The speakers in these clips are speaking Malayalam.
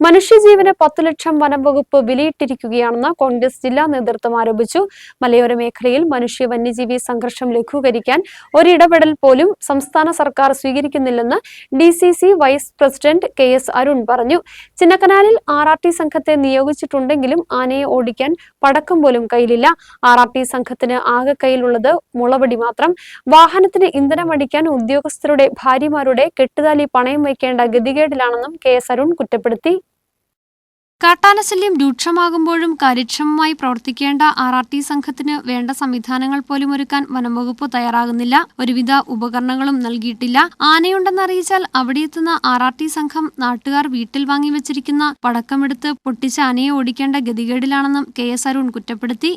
മനുഷ്യജീവന് പത്തു ലക്ഷം വനം വകുപ്പ് വിലയിട്ടിരിക്കുകയാണെന്ന് കോൺഗ്രസ് ജില്ലാ നേതൃത്വം ആരോപിച്ചു. മലയോര മേഖലയിൽ മനുഷ്യ വന്യജീവി സംഘർഷം ലഘൂകരിക്കാൻ ഒരിടപെടൽ പോലും സംസ്ഥാന സർക്കാർ സ്വീകരിക്കുന്നില്ലെന്ന് D vice president K S Arun പറഞ്ഞു. ചിന്നക്കനാലിൽ ആർ സംഘത്തെ നിയോഗിച്ചിട്ടുണ്ടെങ്കിലും ആനയെ ഓടിക്കാൻ പടക്കം പോലും കയ്യിലില്ല. ആർ ആർ ടി സംഘത്തിന് ആകെ കയ്യിലുള്ളത് മുളവടി മാത്രം. വാഹനത്തിന് ഇന്ധനമടിക്കാൻ ഉദ്യോഗസ്ഥരുടെ ഭാര്യമാരുടെ കെട്ടുതാലി പണയം വയ്ക്കേണ്ട ഗതികേടിലാണെന്നും കെ എസ് അരുൺ കുറ്റപ്പെടുത്തി. കാട്ടാനശല്യം രൂക്ഷമാകുമ്പോഴും കാര്യക്ഷമമായി പ്രവർത്തിക്കേണ്ട ആർ ആർ ടി സംഘത്തിന് വേണ്ട സംവിധാനങ്ങൾ പോലും ഒരുക്കാൻ വനംവകുപ്പ് തയ്യാറാകുന്നില്ല. ഒരുവിധ ഉപകരണങ്ങളും നൽകിയിട്ടില്ല. ആനയുണ്ടെന്നറിയിച്ചാൽ അവിടെയെത്തുന്ന ആർ ആർ ടി സംഘം നാട്ടുകാർ വീട്ടിൽ വാങ്ങിവെച്ചിരിക്കുന്ന പടക്കമെടുത്ത് പൊട്ടിച്ച് ആനയെ ഓടിക്കേണ്ട ഗതികേടിലാണെന്നും കെ എസ് അരുൺ കുറ്റപ്പെടുത്തി.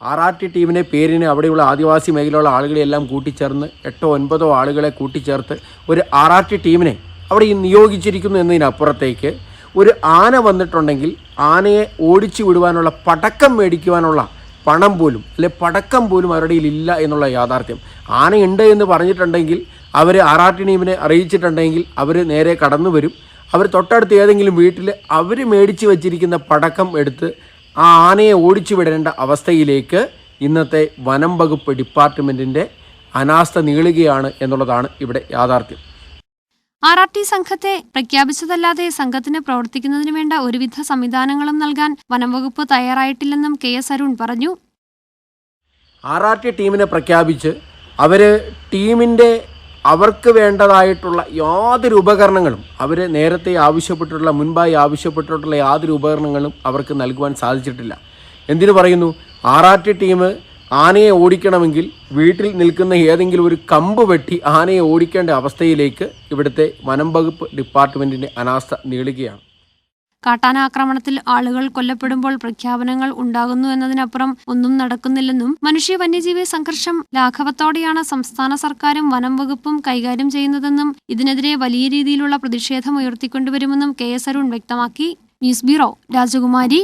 ആർ ആർ ടി ടീമിനെ പേരിന് അവിടെയുള്ള ആദിവാസി മേഖലയിലുള്ള ആളുകളെല്ലാം കൂട്ടിച്ചേർന്ന് എട്ടോ ഒൻപതോ ആളുകളെ കൂട്ടിച്ചേർത്ത് ഒരു ആർ ആർ ടി ടീമിനെ അവിടെ നിയോഗിച്ചിരിക്കുന്നു എന്നതിനപ്പുറത്തേക്ക് ഒരു ആന വന്നിട്ടുണ്ടെങ്കിൽ ആനയെ ഓടിച്ചു വിടുവാനുള്ള പടക്കം മേടിക്കുവാനുള്ള പണം പോലും അല്ലെ പടക്കം പോലും അവരുടെ ഇല്ല എന്നുള്ള യാഥാർത്ഥ്യം. ആനയുണ്ട് എന്ന് പറഞ്ഞിട്ടുണ്ടെങ്കിൽ അവർ ടീമിനെ അറിയിച്ചിട്ടുണ്ടെങ്കിൽ അവർ നേരെ കടന്നു വരും. അവർ തൊട്ടടുത്ത് ഏതെങ്കിലും വീട്ടിൽ അവർ മേടിച്ച് വച്ചിരിക്കുന്ന പടക്കം എടുത്ത് ആ ആനയെ ഓടിച്ചു വിടേണ്ട അവസ്ഥയിലേക്ക് ഇന്നത്തെ വനം വകുപ്പ് ഡിപ്പാർട്ട്മെന്റിന്റെ അനാസ്ഥ നീളുകയാണ് എന്നുള്ളതാണ് ഇവിടെ യാഥാർത്ഥ്യം. ആർ ആർ ടി സംഘത്തെ പ്രഖ്യാപിച്ചതല്ലാതെ സംഘത്തിന് പ്രവർത്തിക്കുന്നതിന് വേണ്ട ഒരുവിധ സംവിധാനങ്ങളും നൽകാൻ വനംവകുപ്പ് തയ്യാറായിട്ടില്ലെന്നും കെ എസ് അരുൺ പറഞ്ഞു. ആർ ആർ ടി ടീമിനെ പ്രഖ്യാപിച്ച് അവർ ടീമിന്റെ അവർക്ക് വേണ്ടതായിട്ടുള്ള യാതൊരു ഉപകരണങ്ങളും അവർ നേരത്തെ ആവശ്യപ്പെട്ടിട്ടുള്ള മുൻപായി ആവശ്യപ്പെട്ടിട്ടുള്ള യാതൊരു ഉപകരണങ്ങളും അവർക്ക് നൽകുവാൻ സാധിച്ചിട്ടില്ല. എന്തിനു പറയുന്നു? ആർ ആർ ടി ടീം ആനയെ ഓടിക്കണമെങ്കിൽ വീട്ടിൽ നിൽക്കുന്ന ഏതെങ്കിലും ഒരു കമ്പ് വെട്ടി ആനയെ ഓടിക്കേണ്ട അവസ്ഥയിലേക്ക് ഇവിടുത്തെ വനം വകുപ്പ് ഡിപ്പാർട്ട്മെന്റിന്റെ അനാസ്ഥ നീളുകയാണ്. കാട്ടാനാക്രമണത്തിൽ ആളുകൾ കൊല്ലപ്പെടുമ്പോൾ പ്രഖ്യാപനങ്ങൾ ഉണ്ടാകുന്നു എന്നതിനപ്പുറം ഒന്നും നടക്കുന്നില്ലെന്നും മനുഷ്യ വന്യജീവി സംഘർഷം ലാഘവത്തോടെയാണ് സംസ്ഥാന സർക്കാരും വനം വകുപ്പും കൈകാര്യം ചെയ്യുന്നതെന്നും ഇതിനെതിരെ വലിയ രീതിയിലുള്ള പ്രതിഷേധം ഉയർത്തിക്കൊണ്ടുവരുമെന്നും കെ എസ് അരുൺ വ്യക്തമാക്കി. ന്യൂസ് ബ്യൂറോ രാജകുമാരി.